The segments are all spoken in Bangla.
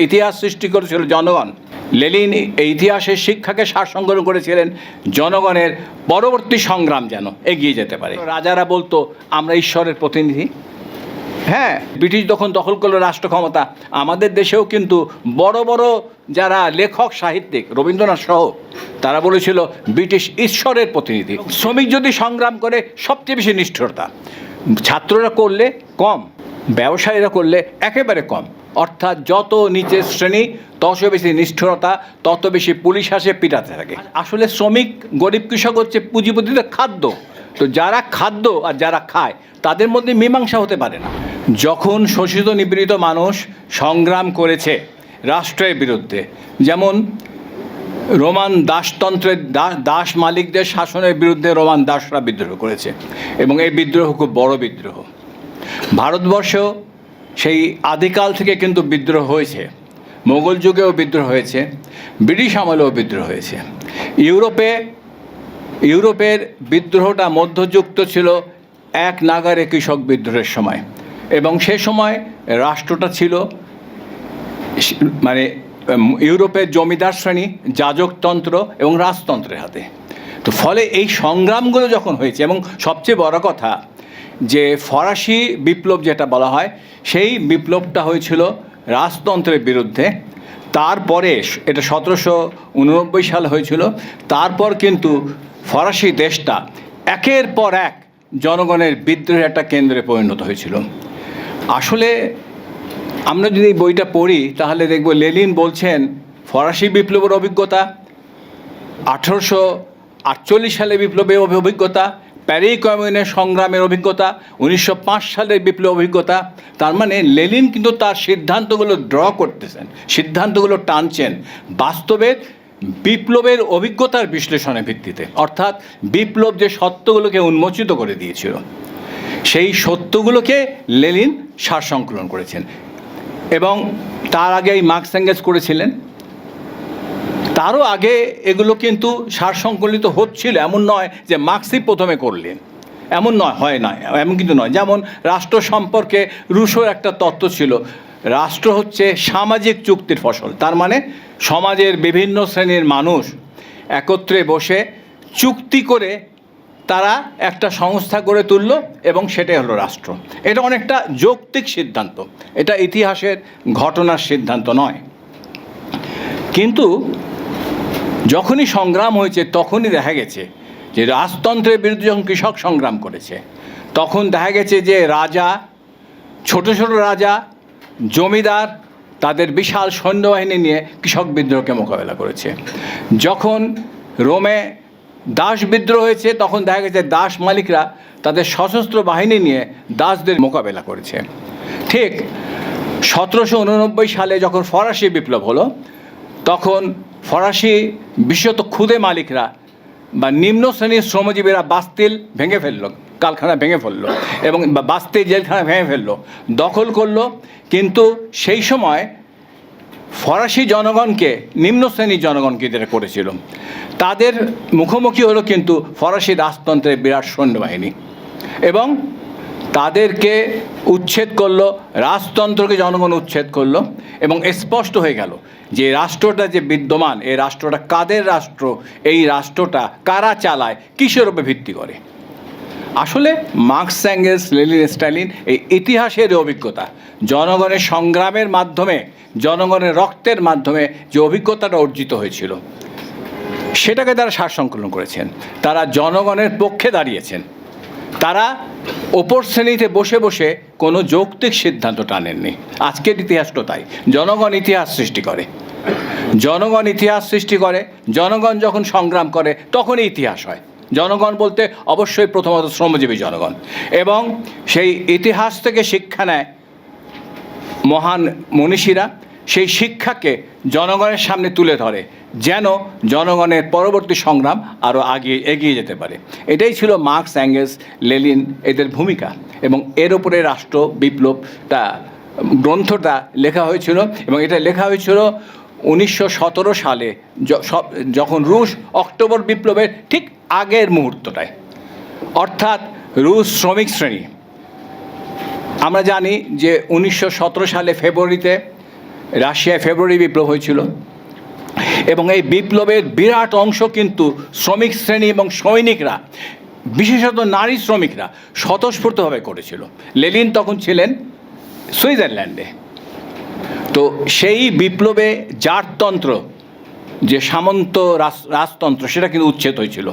ইতিহাস সৃষ্টি করেছিল জনগণ। লেলিন এই ইতিহাসের শিক্ষাকে সারসংগ্রহ করেছিলেন, জনগণের পরবর্তী সংগ্রাম যেন এগিয়ে যেতে পারে। রাজারা বলতো, আমরা ঈশ্বরের প্রতিনিধি। হ্যাঁ ব্রিটিশ যখন দখল করল রাষ্ট্র ক্ষমতা। আমাদের দেশেও কিন্তু বড় বড় যারা লেখক, সাহিত্যিক, রবীন্দ্রনাথ সহ, তারা বলেছিল, ব্রিটিশ ঈশ্বরের প্রতিনিধি। শ্রমিক যদি সংগ্রাম করে, সবচেয়ে বেশি নিষ্ঠুরতা। ছাত্ররা করলে কম, ব্যবসায়ীরা করলে একেবারে কম। অর্থাৎ যত নিচের শ্রেণি, তত বেশি নিষ্ঠুরতা, তত বেশি পুলিশ আসে পিটাতে থাকে। আসলে শ্রমিক, গরিব কৃষক হচ্ছে পুঁজিপতিদের খাদ্য। তো যারা খাদ্য আর যারা খায়, তাদের মধ্যে মীমাংসা হতে পারে না। যখন শোষিত নিপীড়িত মানুষ সংগ্রাম করেছে রাষ্ট্রের বিরুদ্ধে, যেমন রোমান দাসতন্ত্রের দাস মালিকদের শাসনের বিরুদ্ধে রোমান দাসরা বিদ্রোহ করেছে, এবং এই বিদ্রোহ খুব বড় বিদ্রোহ। ভারতবর্ষ সেই আদিকাল থেকে কিন্তু বিদ্রোহ হয়েছে। মোগল যুগেও বিদ্রোহ হয়েছে, ব্রিটিশ আমলেও বিদ্রোহ হয়েছে। ইউরোপে, ইউরোপের বিদ্রোহটা মধ্যযুক্ত ছিল এক নাগারে কৃষক বিদ্রোহের সময়। এবং সে সময় রাষ্ট্রটা ছিল মানে ইউরোপের জমিদার শ্রেণি, যাজকতন্ত্র এবং রাজতন্ত্রের হাতে। তো ফলে এই সংগ্রামগুলো যখন হয়েছে, এবং সবচেয়ে বড় কথা যে ফরাসি বিপ্লব যেটা বলা হয়, সেই বিপ্লবটা হয়েছিল রাজতন্ত্রের বিরুদ্ধে। তারপরে এটা সতেরোশো উননব্বই সাল হয়েছিল। তারপর কিন্তু ফরাসি দেশটা একের পর এক জনগণের বিদ্রোহের একটা কেন্দ্রে পরিণত হয়েছিল। আসলে আমরা যদি বইটা পড়ি, তাহলে দেখব লেলিন বলছেন, ফরাসি বিপ্লবের অভিজ্ঞতা, আঠেরোশো আটচল্লিশ সালে বিপ্লবের অভিজ্ঞতা প্যারি কমিউনের সংগ্রামের অভিজ্ঞতা, উনিশশো পাঁচ সালের বিপ্লব অভিজ্ঞতা, তার মানে লেলিন কিন্তু তার সিদ্ধান্তগুলো ড্র করতেছেন, সিদ্ধান্তগুলো টানছেন। বাস্তবের বিপ্লবের অভিজ্ঞতার বিশ্লেষণের ভিত্তিতে, অর্থাৎ বিপ্লব যে সত্যগুলোকে উন্মোচিত করে দিয়েছিল, সেই সত্যগুলোকে লেলিন সারসংকলন করেছেন। এবং তার আগে এই মার্কস এঙ্গেজ করেছিলেন তারও আগে এগুলো কিন্তু সারসংকলিত হচ্ছিল, এমন নয় যে মার্কসই প্রথমে করলেন। এমন নয়, হয় না, এমন কিন্তু নয়। যেমন রাষ্ট্র সম্পর্কে রুশোর একটা তত্ত্ব ছিল, রাষ্ট্র হচ্ছে সামাজিক চুক্তির ফসল। তার মানে সমাজের বিভিন্ন শ্রেণির মানুষ একত্রে বসে চুক্তি করে তারা একটা সংস্থা গড়ে তুলল এবং সেটাই হলো রাষ্ট্র। এটা অনেকটা যৌক্তিক সিদ্ধান্ত, এটা ইতিহাসের ঘটনার সিদ্ধান্ত নয়। কিন্তু যখনই সংগ্রাম হয়েছে, তখনই দেখা গেছে যে রাজতন্ত্রের বিরুদ্ধে যখন কৃষক সংগ্রাম করেছে, তখন দেখা গেছে যে রাজা, ছোট ছোট রাজা, জমিদার, তাদের বিশাল সৈন্যবাহিনী নিয়ে কৃষক বিদ্রোহকে মোকাবেলা করেছে। যখন রোমে দাস বিদ্রোহ হয়েছে, তখন দেখা গেছে দাস মালিকরা তাদের সশস্ত্র বাহিনী নিয়ে দাসদের মোকাবেলা করেছে। ঠিক সতেরোশো উননব্বই সালে যখন ফরাসি বিপ্লব হলো তখন ফরাসি বিশেষত ক্ষুদে মালিকরা বা নিম্ন শ্রেণির শ্রমজীবীরা বাস্তিল ভেঙে ফেলল, কারখানা ভেঙে ফেলল এবং বা বাস্তিল জেলখানা ভেঙে ফেলল, দখল করল। কিন্তু সেই সময় ফরাসি জনগণকে, নিম্ন শ্রেণির জনগণকে যেটা করেছিল। তাদের মুখোমুখি হলো কিন্তু ফরাসি রাজতন্ত্রের বিরাট সৈন্যবাহিনী এবং তাদেরকে উচ্ছেদ করল, রাজতন্ত্রকে জনগণ উচ্ছেদ করল এবং স্পষ্ট হয়ে গেল যে রাষ্ট্রটা যে বিদ্যমান, এই রাষ্ট্রটা কাদের রাষ্ট্র, এই রাষ্ট্রটা কারা চালায়, কিসের উপরে ভিত্তি করে? আসলে মার্কস অ্যাঙ্গেলস লেলিন স্টালিন এই ইতিহাসের অভিজ্ঞতা, জনগণের সংগ্রামের মাধ্যমে, জনগণের রক্তের মাধ্যমে যে অভিজ্ঞতাটা অর্জিত হয়েছিল, সেটাকে তারা সারসংকলন করেছেন। তারা জনগণের পক্ষে দাঁড়িয়েছেন। তারা ওপর শ্রেণীতে বসে বসে কোনো যৌক্তিক সিদ্ধান্ত টানেননি। আজকের ইতিহাসটা তাই জনগণ ইতিহাস সৃষ্টি করে। জনগণ ইতিহাস সৃষ্টি করে, জনগণ যখন সংগ্রাম করে, তখনই ইতিহাস হয়। জনগণ বলতে অবশ্যই প্রথমত শ্রমজীবী জনগণ। এবং সেই ইতিহাস থেকে শিক্ষা নেয় মহান মনীষীরা সেই শিক্ষাকে জনগণের সামনে তুলে ধরে, যেন জনগণের পরবর্তী সংগ্রাম আরও আগিয়ে এগিয়ে যেতে পারে। এটাই ছিল মার্কস, অ্যাঙ্গেলস, লেলিন এদের ভূমিকা এবং এর উপরে রাষ্ট্র বিপ্লবটা, গ্রন্থটা লেখা হয়েছিল এবং এটা লেখা হয়েছিল উনিশশো সতেরো সালে যখন রুশ অক্টোবর বিপ্লবের ঠিক আগের মুহূর্তটায়। অর্থাৎ রুশ শ্রমিক শ্রেণি। আমরা জানি যে উনিশশো সতেরো সালে ফেব্রুয়ারিতে রাশিয়ায় ফেব্রুয়ারি বিপ্লব হয়েছিল। এবং এই বিপ্লবের বিরাট অংশ কিন্তু শ্রমিক শ্রেণি এবং সৈনিকরা, বিশেষত নারী শ্রমিকরা স্বতঃস্ফূর্তভাবে করেছিল। লেলিন তখন ছিলেন সুইজারল্যান্ডে। তো সেই বিপ্লবে জারতন্ত্র, যে সামন্ত রাজ- রাজতন্ত্র, সেটা কিন্তু উচ্ছেদ হয়েছিল।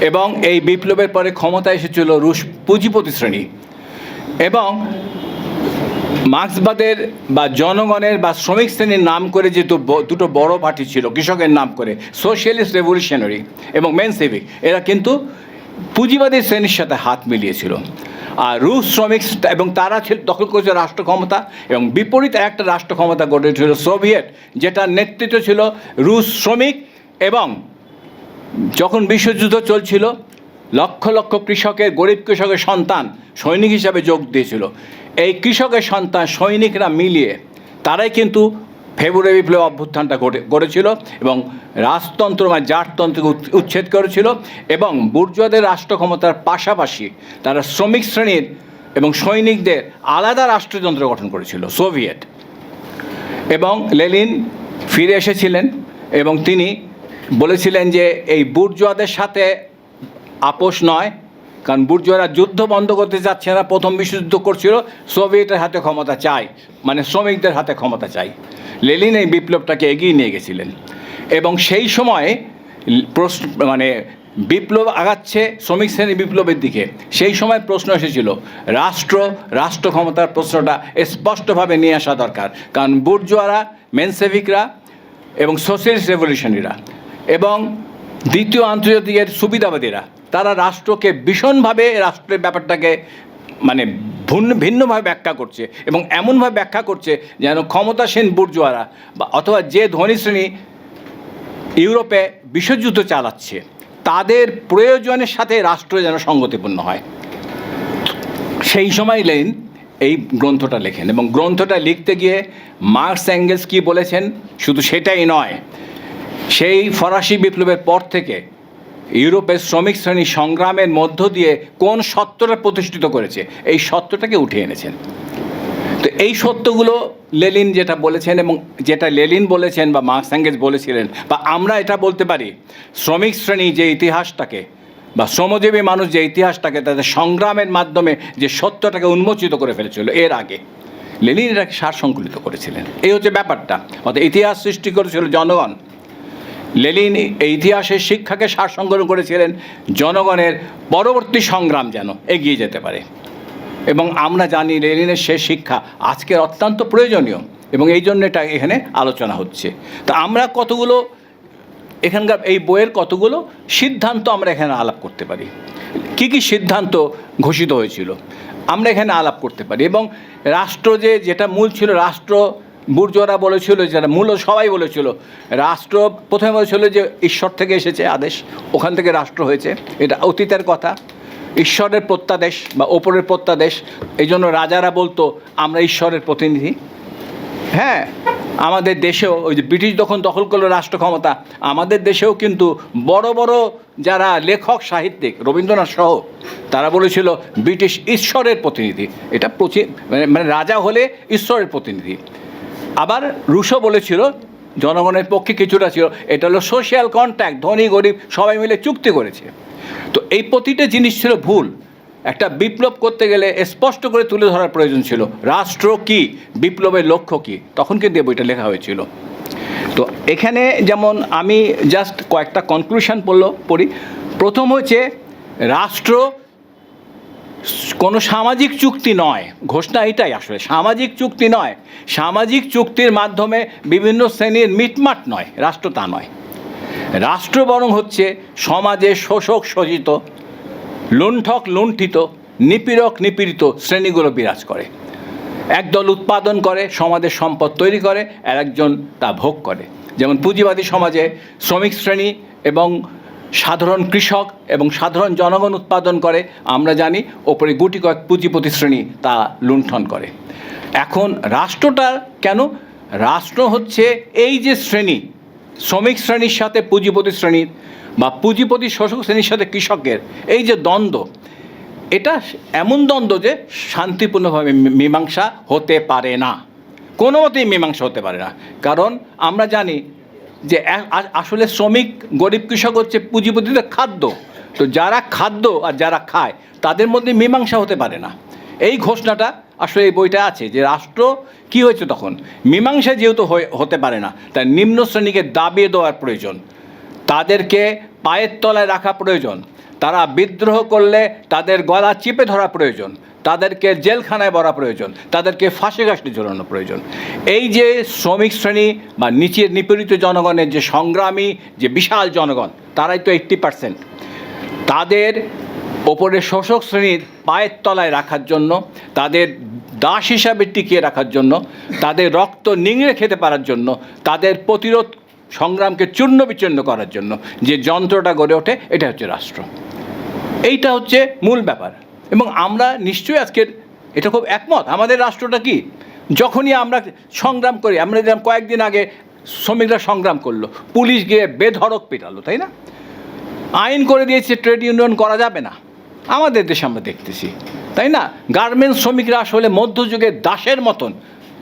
এবং এই বিপ্লবের পরে ক্ষমতা এসেছিল রুশ পুঁজিপতি শ্রেণি। এবং মার্ক্সবাদের বা জনগণের বা শ্রমিক শ্রেণির নাম করে যে দুটো বড় পার্টি ছিল, কৃষকের নাম করে সোশ্যালিস্ট রেভলিউশনারি এবং মেন সিভিক এরা কিন্তু পুঁজিবাদী শ্রেণির সাথে হাত মিলিয়েছিল। আর রুশ শ্রমিক এবং তারা ছিল, দখল করেছিল রাষ্ট্র ক্ষমতা এবং বিপরীত একটা রাষ্ট্র ক্ষমতা গড়ে উঠেছিল সোভিয়েত, যেটার নেতৃত্ব ছিল রুশ শ্রমিক এবং যখন বিশ্বযুদ্ধ চলছিল, লক্ষ লক্ষ কৃষকের, গরিব কৃষকের সন্তান সৈনিক হিসাবে যোগ দিয়েছিল। এই কৃষকের সন্তান, সৈনিকরা মিলিয়ে তারাই কিন্তু ফেব্রুয়ারি বিপ্লব অভ্যুত্থানটা গড়েছিল এবং রাজতন্ত্র মানে জাটতন্ত্রকে উচ্ছেদ করেছিল এবং বুর্জুয়াদের রাষ্ট্র ক্ষমতার পাশাপাশি তারা শ্রমিক শ্রেণির এবং সৈনিকদের আলাদা রাষ্ট্রযন্ত্র গঠন করেছিল, সোভিয়েত। এবং লেলিন ফিরে এসেছিলেন এবং তিনি বলেছিলেন যে এই বুর্জোয়াদের সাথে আপোষ নয় কারণ বুর্জোয়ারা যুদ্ধ বন্ধ করতে যাচ্ছে না প্রথম বিশ্বযুদ্ধ করছিল, সোভিয়েটের হাতে ক্ষমতা চাই মানে শ্রমিকদের হাতে ক্ষমতা চাই। লেলিন এই বিপ্লবটাকে এগিয়ে নিয়ে গেছিলেন। এবং সেই সময় প্রশ্ন মানে বিপ্লব আগাচ্ছে শ্রমিক শ্রেণি বিপ্লবের দিকে। সেই সময় প্রশ্ন এসেছিল, রাষ্ট্র রাষ্ট্র ক্ষমতার প্রশ্নটা স্পষ্টভাবে নিয়ে আসা দরকার। কারণ বুর্জোয়ারা, মেনসেভিকরা এবং সোশ্যালিস্ট রেভলিউশনারিরা এবং দ্বিতীয় আন্তর্জাতিকের সুবিধাবাদীরা তারা রাষ্ট্রকে ভীষণভাবে রাষ্ট্রের ব্যাপারটাকে মানে ভিন্ন, ভিন্নভাবে ব্যাখ্যা করছে এবং এমনভাবে ব্যাখ্যা করছে যেন ক্ষমতাসীন বুর্জোয়ারা বা অথবা যে ধনী শ্রেণি ইউরোপে বিশ্বযুদ্ধ চালাচ্ছে, তাদের প্রয়োজনের সাথে রাষ্ট্র যেন সঙ্গতিপূর্ণ হয়। সেই সময় লেন এই গ্রন্থটা লেখেন এবং গ্রন্থটা লিখতে গিয়ে মার্কস অ্যাঙ্গেলস কী বলেছেন? শুধু সেটাই নয়, সেই ফরাসি বিপ্লবের পর থেকে ইউরোপের শ্রমিক শ্রেণি সংগ্রামের মধ্য দিয়ে কোন সত্যটা প্রতিষ্ঠিত করেছে? এই সত্যটাকে উঠে এনেছেন। তো এই সত্যগুলো লেলিন যেটা বলেছেন এবং যেটা লেলিন বলেছেন বা মার্কস বলেছিলেন বা আমরা এটা বলতে পারি, শ্রমিক শ্রেণি যে ইতিহাসটাকে বা শ্রমজীবী মানুষ যে ইতিহাসটাকে তাদের সংগ্রামের মাধ্যমে যে সত্যটাকে উন্মোচিত করে ফেলেছিল এর আগে, লেনিন এটাকে সার সংকলিত করেছিলেন। এই হচ্ছে ব্যাপারটা। অর্থাৎ ইতিহাস সৃষ্টি করেছিল জনগণ। লেলিন এই ইতিহাসের শিক্ষাকে সার সংগ্রহ করেছিলেন, জনগণের পরবর্তী সংগ্রাম যেন এগিয়ে যেতে পারে। এবং আমরা জানি লেনিনের সে শিক্ষা আজকের অত্যন্ত প্রয়োজনীয় এবং এই জন্য এটা এখানে আলোচনা হচ্ছে। তা আমরা কতগুলো, এখানকার এই বইয়ের কতগুলো সিদ্ধান্ত আমরা এখানে আলাপ করতে পারি? কি কি সিদ্ধান্ত ঘোষিত হয়েছিল? আমরা এখানে আলাপ করতে পারি এবং রাষ্ট্র যে, যেটা মূল ছিল রাষ্ট্র বুর্জোরা বলেছিল যারা মূল সবাই বলেছিল, রাষ্ট্র প্রথমে বলেছিল যে ঈশ্বর থেকে এসেছে আদেশ, ওখান থেকে রাষ্ট্র হয়েছে, এটা অতীতের কথা, ঈশ্বরের প্রত্যাদেশ বা ওপরের প্রত্যাদেশ, এই জন্য রাজারা বলতো, আমরা ঈশ্বরের প্রতিনিধি। হ্যাঁ আমাদের দেশেও, ওই যে ব্রিটিশ যখন দখল করল রাষ্ট্র ক্ষমতা, আমাদের দেশেও কিন্তু বড় বড় যারা লেখক, সাহিত্যিক, রবীন্দ্রনাথ সহ, তারা বলেছিল, ব্রিটিশ ঈশ্বরের প্রতিনিধি। এটা মানে- মানে রাজা হলে ঈশ্বরের প্রতিনিধি। আবার রুশো বলেছিল, জনগণের পক্ষে কিছুটা ছিল, এটা হলো সোশ্যাল কন্ট্যাক্ট ধনী, গরিব, সবাই মিলে চুক্তি করেছে। তো এই প্রতিটা জিনিস ছিল ভুল। একটা বিপ্লব করতে গেলে স্পষ্ট করে তুলে ধরার প্রয়োজন ছিল। রাষ্ট্র কি, বিপ্লবের লক্ষ্য কি? তখন কিন্তু বইটা লেখা হয়েছিল। তো এখানে যেমন আমি জাস্ট কয়েকটা কনক্লুশন পড়ল, পড়ি। প্রথম হচ্ছে, রাষ্ট্র কোনো সামাজিক চুক্তি নয়। ঘোষণা এটাই আসলে, সামাজিক চুক্তি নয়। সামাজিক চুক্তির মাধ্যমে বিভিন্ন শ্রেণির মিটমাট নয়, রাষ্ট্র তা নয়। রাষ্ট্র বরং হচ্ছে সমাজে শোষক শোষিত, লুণ্ঠক লুণ্ঠিত, নিপীড়ক নিপীড়িত শ্রেণীগুলো বিরাজ করে। একদল উৎপাদন করে, সমাজের সম্পদ তৈরি করে, আর একজন তা ভোগ করে। যেমন পুঁজিবাদী সমাজে শ্রমিক শ্রেণি এবং সাধারণ কৃষক এবং সাধারণ জনগণ উৎপাদন করে, আমরা জানি ওপরে গুটি কয়েক পুঁজিপতি শ্রেণি তা লুণ্ঠন করে। এখন রাষ্ট্রটা কেন? রাষ্ট্র হচ্ছে এই যে শ্রেণি, শ্রমিক শ্রেণির সাথে পুঁজিপতি শ্রেণির বা পুঁজিপতি শোষক শ্রেণির সাথে কৃষকের, এই যে দ্বন্দ্ব, এটা এমন দ্বন্দ্ব যে শান্তিপূর্ণভাবে মীমাংসা হতে পারে না। কোনো মতেই মীমাংসা হতে পারে না। কারণ আমরা জানি যে আসলে শ্রমিক, গরিব কৃষক হচ্ছে পুঁজিপতিদের খাদ্য। তো যারা খাদ্য আর যারা খায়, তাদের মধ্যে মীমাংসা হতে পারে না। এই ঘোষণাটা আসলে এই বইটা আছে যে রাষ্ট্র কি হয়েছে তখন? মীমাংসা যেহেতু হতে পারে না, তাই নিম্ন শ্রেণীকে দাবিয়ে দেওয়ার প্রয়োজন। তাদেরকে পায়ের তলায় রাখা প্রয়োজন। তারা বিদ্রোহ করলে তাদের গলা চিপে ধরা প্রয়োজন। তাদেরকে জেলখানায় ভরা প্রয়োজন, তাদেরকে ফাঁসি গাছটি ঝোলানো প্রয়োজন। এই যে শ্রমিক শ্রেণি বা নিচের নিপীড়িত জনগণের যে সংগ্রামী, যে বিশাল জনগণ, তারাই তো এইট্টি পার্সেন্ট তাদের ওপরে শোষক শ্রেণির পায়ের তলায় রাখার জন্য, তাদের দাস হিসাবে টিকিয়ে রাখার জন্য, তাদের রক্ত নিংড়ে খেতে পারার জন্য, তাদের প্রতিরোধ সংগ্রামকে চূর্ণ বিচূর্ণ করার জন্য যে যন্ত্রটা গড়ে ওঠে, এটা হচ্ছে রাষ্ট্র। এইটা হচ্ছে মূল ব্যাপার। এবং আমরা নিশ্চয়ই আজকের, এটা খুব একমত, আমাদের রাষ্ট্রটা কি? যখনই আমরা সংগ্রাম করি, আমরা যেরকম কয়েকদিন আগে শ্রমিকরা সংগ্রাম করল, পুলিশ গিয়ে বেধড়ক পেটালো, তাই না? আইন করে দিয়েছে, ট্রেড ইউনিয়ন করা যাবে না। আমাদের দেশে আমরা দেখতেছি, তাই না? গার্মেন্টস শ্রমিকরা আসলে মধ্যযুগের দাসের মতন,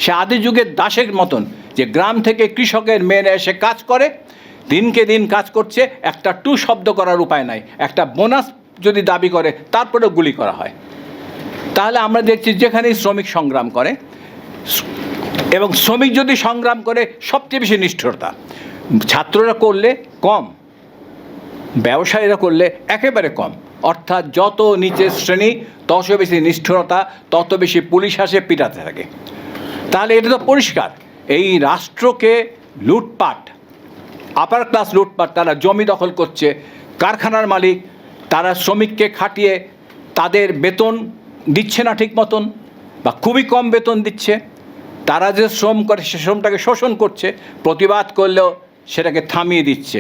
সে আদি যুগের দাসের মতন, যে গ্রাম থেকে কৃষকের মেয়েরা এসে কাজ করে, দিনকে দিন কাজ করছে, একটা টু শব্দ করার উপায় নাই, একটা বোনাস যদি দাবি করে তারপরে গুলি করা হয়। তাহলে আমরা দেখছি যেখানেই শ্রমিক সংগ্রাম করে, এবং শ্রমিক যদি সংগ্রাম করে, সবচেয়ে বেশি নিষ্ঠুরতা। ছাত্ররা করলে কম, ব্যবসায়ীরা করলে একেবারে কম। অর্থাৎ যত নিচের শ্রেণি, তত বেশি নিষ্ঠুরতা, তত বেশি পুলিশ আসে পিটাতে থাকে। তাহলে এটা তো পরিষ্কার। এই রাষ্ট্রকে লুটপাট আপার ক্লাস লুটপাট, তারা জমি দখল করছে, কারখানার মালিক তারা শ্রমিককে খাটিয়ে তাদের বেতন দিচ্ছে না ঠিক মতন বা খুবই কম বেতন দিচ্ছে। তারা যে শ্রম করে সে শ্রমটাকে শোষণ করছে, প্রতিবাদ করলেও সেটাকে থামিয়ে দিচ্ছে।